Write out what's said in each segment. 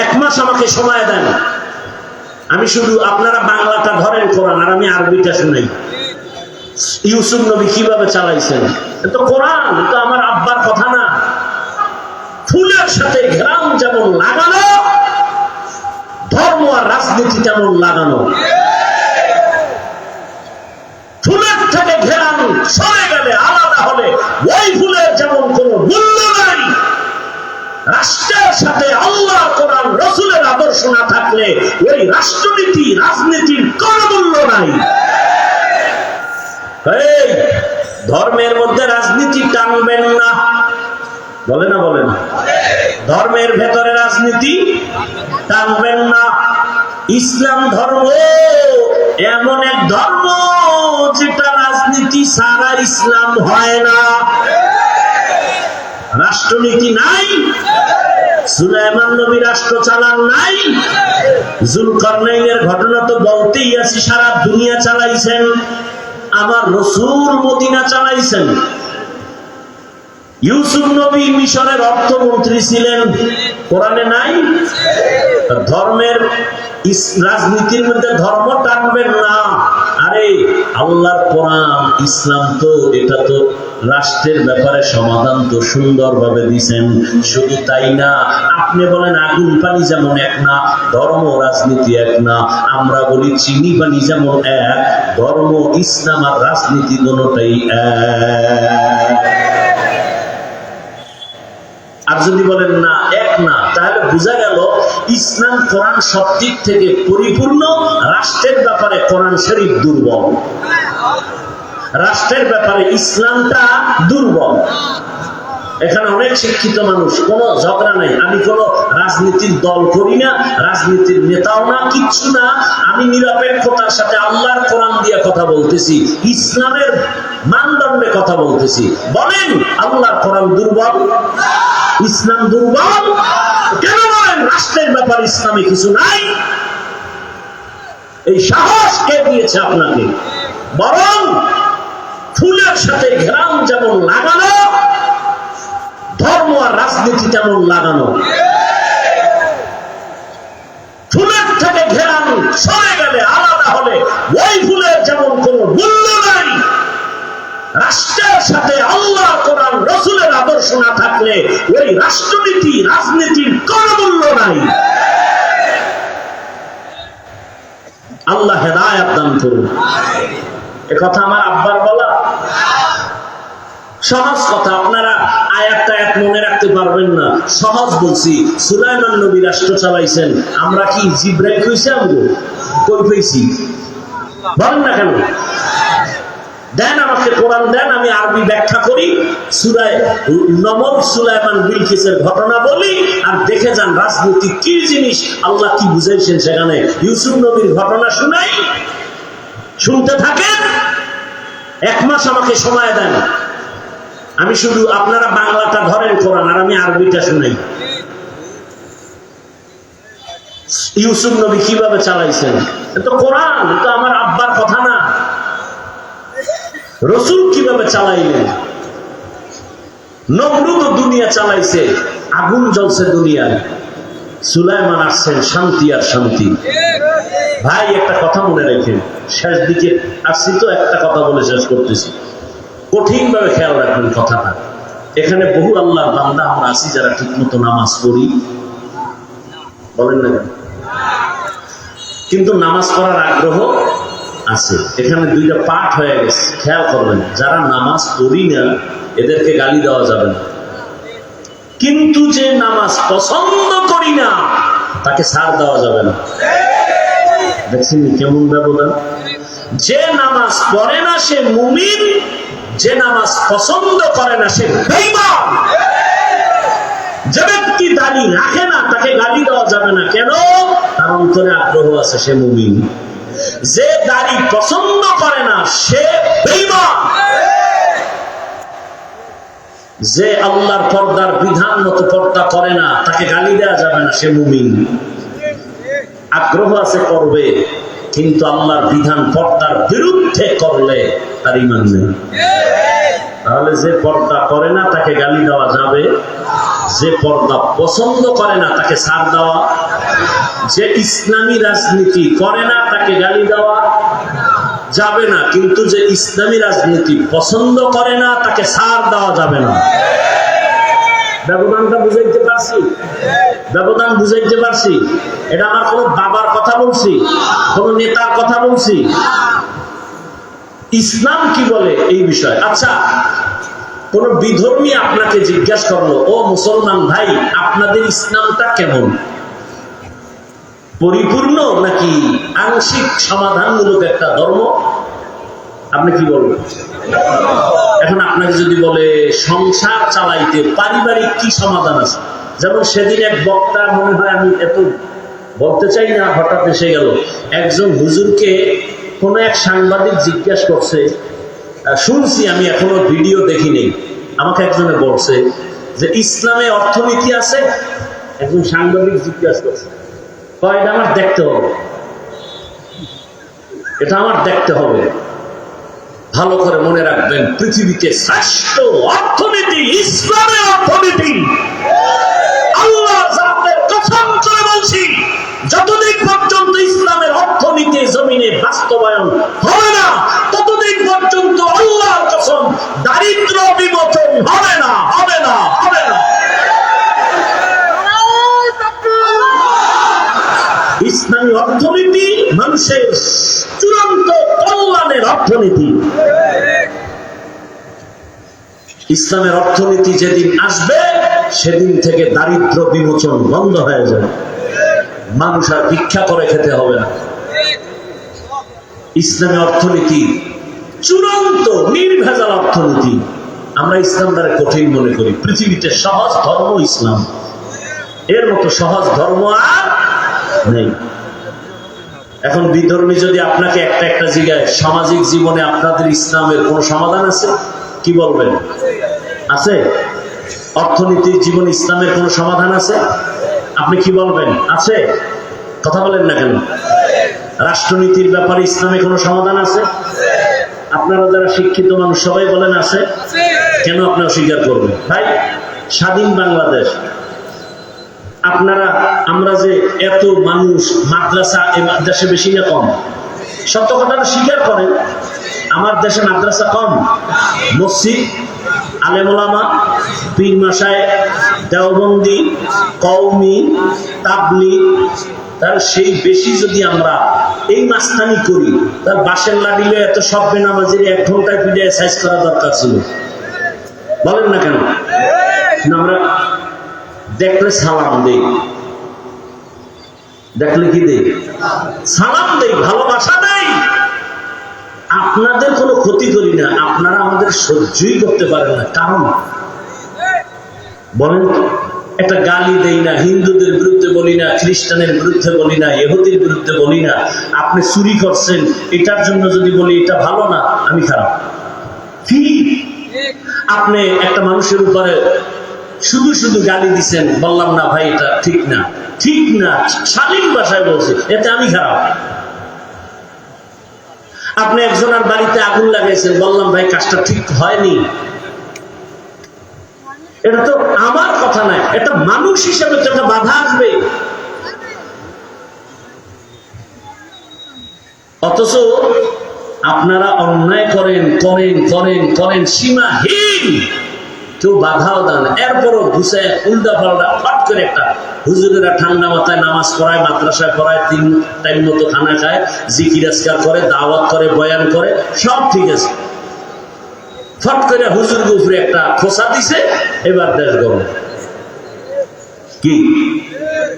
এক মাস আমাকে সময় দেন। আমি শুধু আপনারা বাংলাটা ধরেন কোরআন, আর আমি আরবিটা শুনাই। ইউসুফ নবী কীভাবে চালাইছেন? তো কোরআন তো আমার আব্বার কথা না। ফুলের সাথে ঘেরাম যেমন লাগানো, ধর্ম আর রাজনীতি তেমন লাগানো। ফুলের থেকে ঘেরাম সরে গেলে আলাদা হলে ওই ফুলের যেমন কোনো মূল্য নাই রাষ্ট্রের সাথে আল্লাহ কোরআন, রসুলের আদর্শ না থাকলে ওই রাষ্ট্রনীতি, রাজনীতির কোন মূল্য নাই। ধর্মের মধ্যে রাজনীতি টানবেন না। বলে না বলে না। ধর্মের ভেতরে রাজনীতি টানবেন না। ইসলাম ধর্ম, এমন এক ধর্ম যেটা রাজনীতি সারা ইসলাম হয় না। রাষ্ট্রনীতি নাই, সুলাইমান নবী রাষ্ট্র চালান নাই, জুলকারনাইনের ঘটনা তো বলতেই আছি, সারা দুনিয়া চালাইছেন, আমার রসুল মদিনা চালাইছেন। ইউসুফ নবী মিশরের অর্থমন্ত্রী ছিলেন। কোরআনে নাই? ধর্মের রাজনীতির মধ্যে ধর্ম টানবেন না। আরে, আল্লাহর কোরআন, ইসলাম তো, এটা তো রাষ্ট্রের ব্যাপারে সমাধান তো সুন্দরভাবে দিছেন। শুধু তাই না, আপনি বলেন আগুন পানি যেমন এক না, ধর্ম রাজনীতি এক না। আমরা বলি চিনি পানি যেমন এক, ধর্ম, ইসলাম আর রাজনীতি দুটোটাই এক। যদি বলেন না, এক না, তাহলে বোঝা গেল ইসলাম কোরআন সব দিক থেকে পরিপূর্ণ, রাষ্ট্রের ব্যাপারে কোরআন শরীফ দুর্বল। রাষ্ট্রের ব্যাপারে ইসলামটা দুর্বল। এখানে অনেক শিক্ষিত মানুষ, কোনো ঝগড়া নাই। আমি কোনো রাজনীতির দল করি না, রাজনীতির নেতাও না, কিচ্ছু না। আমি নিরপেক্ষতার সাথে আল্লাহর কোরআন দিয়ে কথা বলতেছি। ইসলামের মানদণ্ডে কথা বলতেছি। বলেন, আল্লাহর কোরআন দুর্বল? ইসলাম দুর্বল? কেন বলেন, রাষ্ট্রের ব্যাপার ইসলামে কিছু নাই? এই সাহস কে দিয়েছে আপনাকে? বরং ফুলের সাথে ঘেরাম যেমন লাগানো, ধর্ম আর রাজনীতি তেমন লাগানো। ফুলের থেকে ঘেরাম সরে গেলে আলাদা হলে ওই ফুলের যেমন কোনো মূল্য নাই রাষ্ট্রের সাথে আল্লাহ কোরআন, রসুলের আদর্শ না থাকলে ওই রাষ্ট্রনীতি, রাজনীতির কোন মূল্য নাই। আল্লাহ হেদায়াত দান করুন। এ কথা আমার আব্বার বলা। সহজ কথা, আপনারা আয়াতটা এক মনে রাখতে পারবেন না। সহজ বলছি, সুলাইমান নবী রাষ্ট্র চালাইছেন। আমরা কি জিব্রাইল কইছি আমগো? কই পেয়েছি বলেন না কেন? দেন আমাকে কোরআন দেন, আমি আরবি ব্যাখ্যা করি। ঘটনা বলি, আর দেখে যান রাজনীতি কি জিনিস, আল্লাহ কি বুঝাইছেন সেখানে। ইউসুফ নবীর ঘটনা শুনাই, শুনতে থাকেন, এক মাস আমাকে সময় দেন। আমি শুধু আপনারা বাংলাটা ধরেন কোরআন, আর আমি আরবিটা শুনাই। ইউসুফ নবী কীভাবে চালাইছেন? তো কোরআন তো আমার আব্বার কথা না। রসুল কীভাবে চালাইলেন? নমরুদ দুনিয়া চালাইছে, আগুন জ্বলছে দুনিয়ায়। সুলাইমান আসছেন, শান্তি আর শান্তি। ভাই, একটা কথা মনে রেখেন, শেষ দিকে আসছি তো, একটা কথা বলে শেষ করতেছি। কঠিন ভাবে খেয়াল রাখবেন কথাটা। এখানে বহু আল্লাহ বান্দা আমরা আছি যারা ঠিক মতো নামাজ পড়ি। বলেন না কিন্তু নামাজ পড়ার আগ্রহ আছে। এখানে দুইটা পাঠ হয়ে গেছে। খেয়াল করবেন, যারা নামাজ পড়ি না, এদেরকে গালি দেওয়া যাবে না। কিন্তু যে নামাজ পছন্দ করি না, তাকে ছাড় দেওয়া যাবে না। দেখছেন কেমন ব্যবধান? যে নামাজ পড়ে না, সে মুমিন, যে নামাজ পছন্দ করে না, সে বেঈমান। যে ব্যক্তি দাড়ি রাখে না, তাকে গালি দেওয়া যাবে না। কেন? তার অন্তরে আগ্রহ আছে, সে মুমিন। যে দাড়ি পছন্দ করে না, সে যে আল্লাহর পর্দার বিধান মতো পর্দা করে না, তাকে গালি দেওয়া যাবে না, সে মুমিন। আগ্রহ আছে করবে, কিন্তু আল্লাহর বিধান পর্দার বিরুদ্ধে করলে তার ইমান নেই। তাহলে যে পর্দা করে না, তাকে গালি দেওয়া যাবে। যে পর্দা পছন্দ করে না, তাকে ছাড় দেওয়া যে ইসলামী রাজনীতি করে না, তাকে গালি দেওয়া যাবে না। কিন্তু যে ইসলামী রাজনীতি পছন্দ করে না, তাকে ছাড় দেওয়া যাবে না। ব্যবধানটা বুঝাইতে পারছি? ব্যবধান বুঝাইতে পারছি? এটা আমার কোনো বাবার কথা বলছি, কোন নেতার কথা বলছি। ইসলাম কি বলে এই বিষয়? আচ্ছা কোন বিধর্মী আপনাকে জিজ্ঞাসা করল, ও মুসলমান ভাই, আপনাদের ইসলামটা কেমন? পরিপূর্ণ নাকি আংশিক সমাধানমূলক একটা ধর্ম? আপনি কি বলবেন? এখন আপনাকে যদি বলে সংসার চালাইতে পারিবারিক কি সমাধান আছে? যেমন সেদিন এক বক্তা মনে হয় আমি এত বলতে চাই না, হঠাৎ এসে গেল। একজন হুজুরকে কোনো এক সাংবাদিক জিজ্ঞাসা করছে শুনছি আমি এখনও ভিডিও দেখিনি আমাকে একজনে বলছে যে, ইসলামে অর্থনীতি আছে? একজন সাংবাদিক জিজ্ঞাসা করছে। এটা আমার দেখতে হবে। এটা আমার দেখতে হবে। ভালো করে মনে রাখবেন পৃথিবীতে শ্রেষ্ঠ অর্থনীতি ইসলামের অর্থনীতি। আল্লাহ কসম করে বলছি, যতদিন পর্যন্ত ইসলামের অর্থনীতি জমিনে বাস্তবায়ন হবে না, ততদিন পর্যন্ত আল্লাহর কসম দারিদ্র বিমোচন হবে না হবে না হবে না। ইসলামী অর্থনীতি মানুষের চূড়ান্ত কল্যাণের অর্থনীতি। ইসলামের অর্থনীতি যেদিন আসবে, সেদিন থেকে দারিদ্র বিমোচন বন্ধ হয়ে যাবে। মানুষ আর ভিক্ষা করে খেতে হবে না। ইসলামী অর্থনীতি চূড়ান্ত নির্ভেজাল অর্থনীতি। আমরা ইসলাম দ্বারা কঠিন মনে করি। পৃথিবীতে সহজ ধর্ম ইসলাম। এর মতো সহজ ধর্ম আর নেই। এখন বিধর্মী যদি আপনাকে একটা একটা জায়গায় সামাজিক জীবনে আপনাদের ইসলামের কোন সমাধান আছে? কি বলবেন? আছে? অর্থনীতির জীবন ইসলামের কোন সমাধান আছে? আপনি কি বলবেন? আছে? কথা বলেন না কেন? রাষ্ট্রনীতির ব্যাপারে ইসলামে কোনো সমাধান আছে? আপনারা যারা শিক্ষিত মানুষ, সবাই বলেন আছে? কেন আপনি অস্বীকার করবেন? ভাই, স্বাধীন বাংলাদেশ। আপনারা, আমরা যে এত মানুষ মাদ্রাসা এই মাদ্রাসা বেশি না কম। সত্য কথাটা স্বীকার করেন, আমার দেশে মাদ্রাসা কম। মসজিদ আলেমোলামা পীর মাসায়, দেওবন্দি কৌমি তাবলি, তার সেই বেশি যদি আমরা এই মাস্তানি করি, তার বাসের লাডিলে এত সব বেনামাজির এক ঘন্টায় পিঠে সাইজ করা দরকার ছিল। বলেন না কেন? আমরা দেখলে সালাম দেই। দেখলে কি দেই? সালাম দেই, ভালোবাসা দেই। আপনাদের কোনো ক্ষতি করি না, আপনারা আমাদের সহ্যই করতে পারেন না। কারণ, বলেন একটা গালি দেই না, হিন্দুদের বিরুদ্ধে বলি না, খ্রিস্টানের বিরুদ্ধে বলি না, ইহুদির বিরুদ্ধে বলি না, আপনি চুরি করছেন, এটার জন্য যদি বলি এটা ভালো না, আমি খারাপ। আপনি একটা মানুষের উপরে শুধু শুধু গালি দিছেন, বললাম না ভাই, এটা ঠিক না। ঠিক না, শালীন ভাষায় বলছে, এতে আমি খারাপ। আপনি একজনের বাড়িতে আগুন লাগাইছেন, বললাম ভাই, কাজটা ঠিক হয়নি। এটা তো আমার কথা নয়, এটা মানুষ হিসেবে তো একটা বাধা আসবে। অথচ আপনারা অন্যায় করেন করেন করেন করেন, সীমাহীন। কেউ বাধাও দেন। এরপরও ঘুষে উল্টা পাল্টা ফট করে একটা হুজুরেরা ঠান্ডা মাথায় নামাজ পড়ায়, মাদ্রাসায় পড়ায়, তিন টাইম মতো খানা খায়, জিকির, আজকার করে, দাওয়াত করে, বয়ান করে, সব ঠিক আছে। ফট করে হুজুর উপরে একটা খোসা দিছে, এবার দেশ গরম। কি?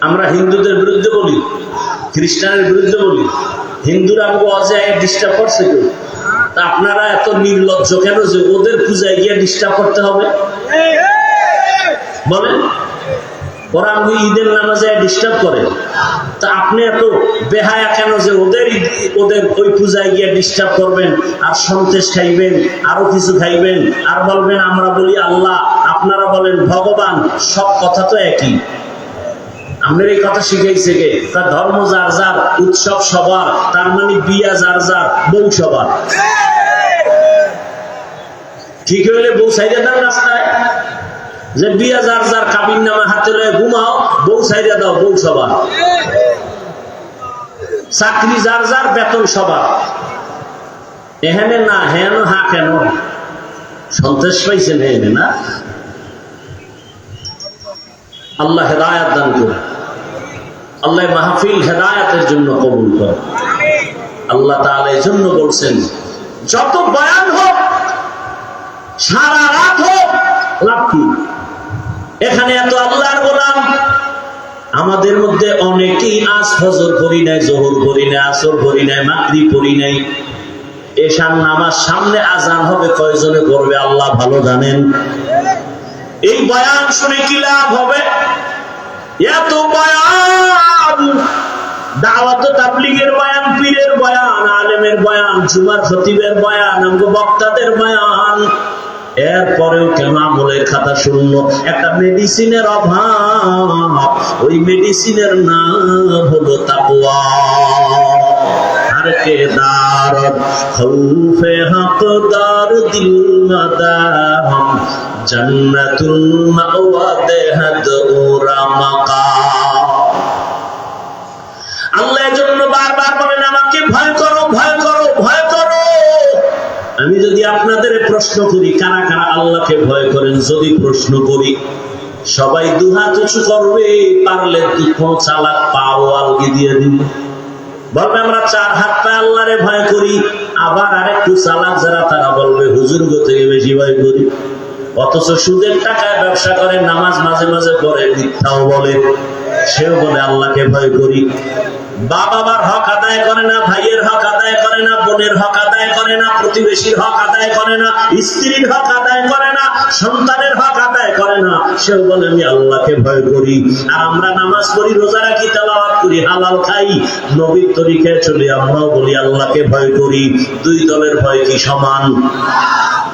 আমরা হিন্দুদের বিরুদ্ধে বলি, খ্রিস্টানের বিরুদ্ধে বলি, হিন্দুরা আমাকে অজায় ডিস্টার্ব করছে কেউ? তা আপনারা এত নির্লজ্জ কেন যে ওদের পূজায় গিয়ে ডিস্টার্ব করতে হবে? বলেন, ওরা আমি ঈদের নামাজে ডিস্টার্ব করে। তা আপনি এত বেহায়া কেন যে ওদের ওদের ওই পূজায় গিয়ে ডিস্টার্ব করবেন, আর সন্তেষ খাইবেন, আরও কিছু খাইবেন, আর বলবেন, আমরা বলি আল্লাহ, আপনারা বলেন, ভগবান, সব কথা তো একই। আমাদের এই কথা শিখাইছে কে? তার ধর্ম যার যার, উৎসব সবার, তার মানে বিয়া যার যার, বউ সবার। ঠিক হইলে বউ সাইডে দেন রাস্তায়। যে বিয়া যার যার, কাবিন নামে হাতে লয়ে ঘুমাও, বউ সাইরা দাও, বউ সবার। চাকরি যার যার, বেতন সবার। এখানে না, হেন হা কেন? সন্তেষ পাইছেন এখানে না? আল্লাহ হেদায়াত দান করে আল্লাহ মাহফিল হেদায়াতের জন্য কবুল করে আল্লাহ তাআলা এই জন্য বলছেন, যত বয়ান হোক, সারা রাত হোক, লাভ কি? এখানে এত আল্লাহর গোলাম। আমাদের মধ্যে অনেকেই আজ ফজর করি নাই, জোহর করি নাই, আসর করি নাই মাকরি করি নাই। এসান নামাজ সামনে আজান হবে, কয়জনে করবে আল্লাহ ভালো জানেন। এই বয়ান শুনে কি লাভ হবে? এত বয়ান! দাওয়াত তাবলিগের বয়ান, পীরের বয়ান, আলেমের বয়ান, জুমার খতিবের বয়ান বক্তাদের বয়ান। আমলের খাতা একটা মেডিসিনের অভাব। ওই মেডিসিনের নাম হলো জন্য বারবার আমাকে ভয় করো ভয় করো ভয় করো। আমি যদি আপনাদের প্রশ্ন করি, কারা কারা আল্লাহকে ভয় করেন যদি প্রশ্ন করি, সবাই দুহাত উঁচু করবে, পারলে দুঃখ চালাক পাও আলগি দিয়ে দিব। বলবে, আমরা চার হাত পায়ে আল্লাহরে ভয় করি, আবার আরেকটু চালাক যারা তারা বলবে, হুজুর গো থেকে বেশি ভয় করি অথচ সুদের টাকায় ব্যবসা করে, নামাজ মাঝে মাঝে পড়ে, মিথ্যাও বলে। সেও বলে, আল্লাহকে ভয় করি। বাবা হক আদায় করে না, ভাইয়ের হক আদায় করে না, বোনের হক আদায় করে না, প্রতিবেশীর হক আদায় করে না, স্ত্রীর হক আদায় করে না, সন্তানের হক আদায় করে না। সেও বলে, আমি আল্লাহকে ভয় করি। আর আমরা নামাজ পড়ি, রোজা রাখি, তেলাওয়াত করি, হালাল খাই। নবীর তরিকায় চলে, আমরাও বলি, আল্লাহকে ভয় করি। দুই দলের ভয় কি সমান?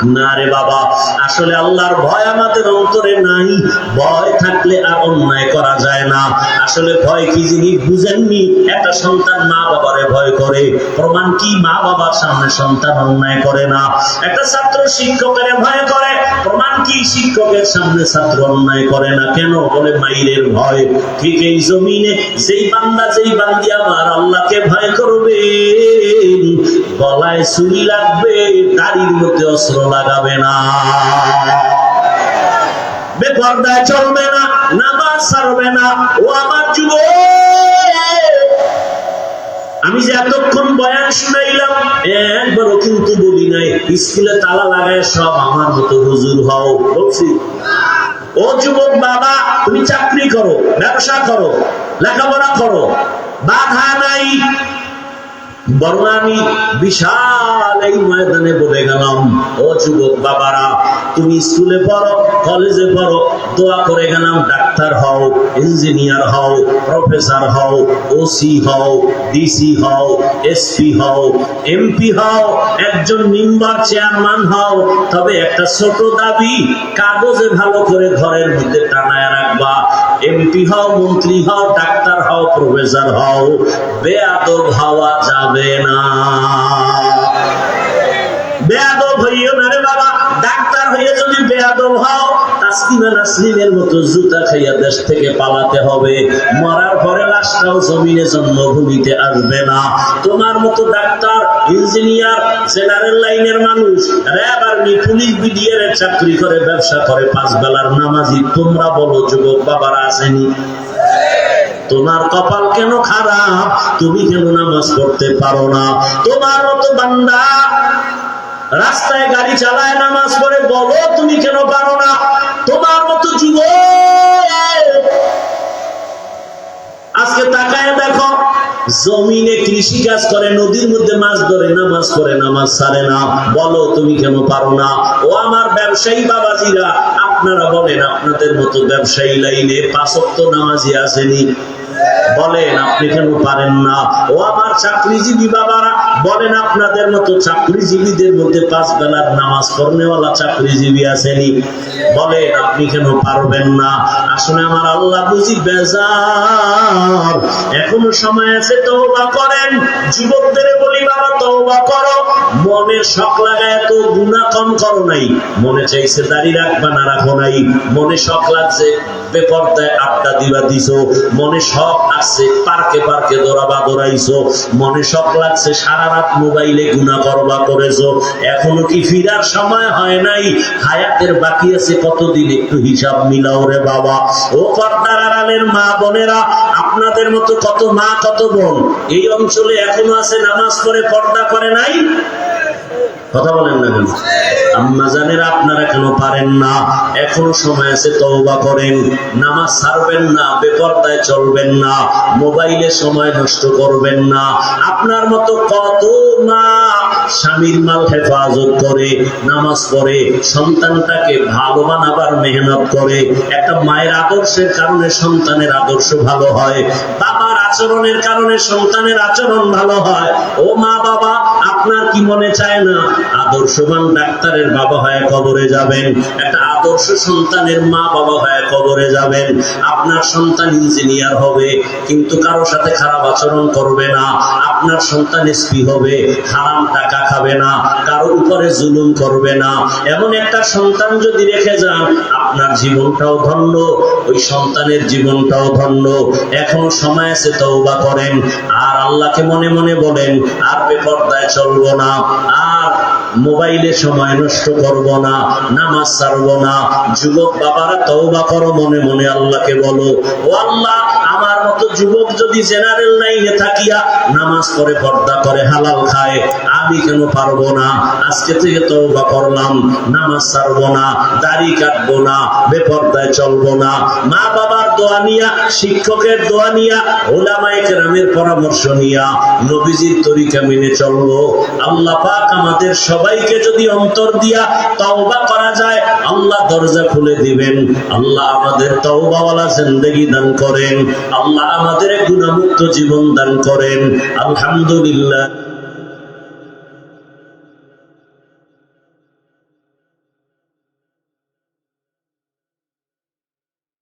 না রে বাবা, আসলে আল্লাহর ভয় আমাদের অন্তরে নাই। ভয় থাকলে আর অন্যায় করা যায় না। আসলে ভয় কি জিনিস বুঝেননি? একটা সন্তান মা বাবারে ভয় করে। প্রমাণ কি মা বাবার সামনে সন্তান অন্যায় করে না? একটা ছাত্র শিক্ষকের ভয় করে। প্রমাণ কি শিক্ষকের সামনে ছাত্র অন্যায় করে না? কেন? বলে মাইরের ভয়। ঠিক এই জমিনে যেই বান্দা, যেই বান্দি আমার আল্লাহকে ভয় করবে, গলায় ছুরি লাগবে, দাড়ির মধ্যে অস্ত্র লাগাবে না। বেপর্দায় চলবে না, নামাজ ছাড়বে না। ও আমার যুব আমি যে এতক্ষণ বয়ান শুনাইলাম একবারও কিন্তু বলি নাই, স্কুলে তালা লাগায় সব আমার মতো হুজুর হও, বলছি। ও যুবক বাবা, তুমি চাকরি করো, ব্যবসা করো, লেখাপড়া করো, বাধা নাই। বরং বিশাল এই ময়দানে বলে গেলাম, ও যুবক বাবারা, তুমি স্কুলে পড়ো, কলেজে পড়ো, দোয়া করে গেলাম, ডাক্তার হও, ইঞ্জিনিয়ার হও, প্রফেসর হও ওসি হও ডিসি হও এসপি হও এমপি হও, একজন মেম্বার চেয়ারম্যান হও। তবে একটা ছোট দাবি, কাগজে ভালো করে ঘরের মধ্যে টানায় এমপি হও, মন্ত্রী হও, ডাক্তার হও, প্রফেসর হও, বেয়াদব হওয়া যাবে না। বেয়াদব হইও না রে বাবা, ডাক্তার হয়ে যদি বেয়াদব হও তোমার চাকরি করে, ব্যবসা করে, পাঁচ বেলার নামাজি। তোমরা বলো, যুবক বাবারা আসেনি তোমার কপাল কেন খারাপ? তুমি কেন নামাজ পড়তে পারো না? তোমার মতো বান্দা রাস্তায় গাড়ি চালায়, নামাজ পড়ে, বলো, তুমি কেন পারো না? তোমার মতো যুব আজকে তাকায় দেখো, জমিনে কৃষি কাজ করে, নদীর মধ্যে মাছ ধরে না মাছ করে না মাছ ছাড়ে না। বলো, তুমি কেন পারো না? ও আমার ব্যবসায়ী বাবাজিরা, আপনারা বলেন, আপনাদের মতো ব্যবসায়ী লাইনে পাঁচক্ত নামাজি আসেনি। বলেন, আপনি কেন পারেন না? ও আমার চাকরিজীবী বাবারা, বলেন আপনাদের মতো চাকরিজীবীদের মধ্যে পাঁচ বেলার নামাজ পড়নেওয়ালা চাকরিজীবী আসেনি বলেন, আপনি কেন পারবেন না? আসলে আমার আল্লাহ বুঝি বেজার। এখনও সময় আছে, তওবা করেন। যুবকদের বলি, বাবা, তওবা করো। মনে শখ লাগায় তো গুণা কম করো নাই। মনে চাইছে দাড়ি রাখবা না রাখো নাই। মনে শখ লাগছে, বেপর্দায় আড্ডা দিবা দিছো। মনে শখ পার্কে পার্কে দৌড়াবা, দৌড়াইছো। মনে শখ লাগছে সারা রাত মোবাইলে গুণা করবা, করেছ। এখনও কি ফিরার সময় হয় নাই? হায়াতের বাকি আছে কতদিন? একটু হিসাব মিলাও রে বাবা। ও পর্দার আড়ালের মা বোনেরা, আপনাদের মতো কত মা, কত বোন, এই অঞ্চলে এখনও আছে নামাজ পড়ে, পর্দা করে নাই? কথা বলেন না কেন? আম্মা জানের আপনারা কেন পারেন না? এখনও সময় আছে, তওবা করেন। নামাজ ছাড়বেন না, বেপরদায় চলবেন না, মোবাইলে সময় নষ্ট করবেন না। আপনার মতো কত মা স্বামীর মাল হেফাজত করে, নামাজ পড়ে, সন্তানটাকে ভালো বানাবার মেহনত করে। একটা মায়ের আদর্শের কারণে সন্তানের আদর্শ ভালো হয়, বাবার আচরণের কারণে সন্তানের আচরণ ভালো হয়। ও মা বাবা আপনার কি মনে চায় না? আদর্শবান ডাক্তারের বাবা হয়ে কবরে যাবেন। একটা আদর্শ সন্তানের মা বাবা হয়ে কবরে যাবেন, আপনার সন্তান ইঞ্জিনিয়ার হবে, কিন্তু কারোর সাথে খারাপ আচরণ করবে না, আপনার সন্তান এসপি হবে, হারাম টাকা খাবে না কারোর উপরে জুলুম করবে না। এমন একটা সন্তান যদি রেখে যান, আপনার জীবনটাও ধন্য, ওই সন্তানের জীবনটাও ধন্য। এখনও সময় আছে তওবা করেন, আর আল্লাহকে মনে মনে বলেন, আর বেপর্দায় চলবো না, আর মোবাইলে সময় নষ্ট করব না, নামাজ ছাড়ব না। যুবক বাবারা তওবা করো মনে মনে আল্লাহকে বলো, ও আল্লাহ, আমার মতো যুবক যদি জেনারেল লাইনে থাকিয়া নামাজ পড়ে, পর্দা করে, হালাল খায়, আমি কেন পারব না? আজকে থেকে তওবা করলাম, নামাজ ছাড়বো না, দাড়ি কাটবো না, বেপর্দায় চলবো না। মা বাবার দোয়া নিয়া, শিক্ষকের দোয়া নিয়া পরামর্শ নিয়া নবীজির তরিকা মেনে আল্লাহ পাক আমাদের সবাইকে যদি অন্তর দিয়া তওবা করা যায়, আল্লাহ দরজা খুলে দিবেন। আল্লাহ আমাদের তওবাওয়ালা জিন্দেগি দান করেন। আল্লাহ আমাদের গুণামুক্ত জীবন দান করেন। আলহামদুলিল্লাহ।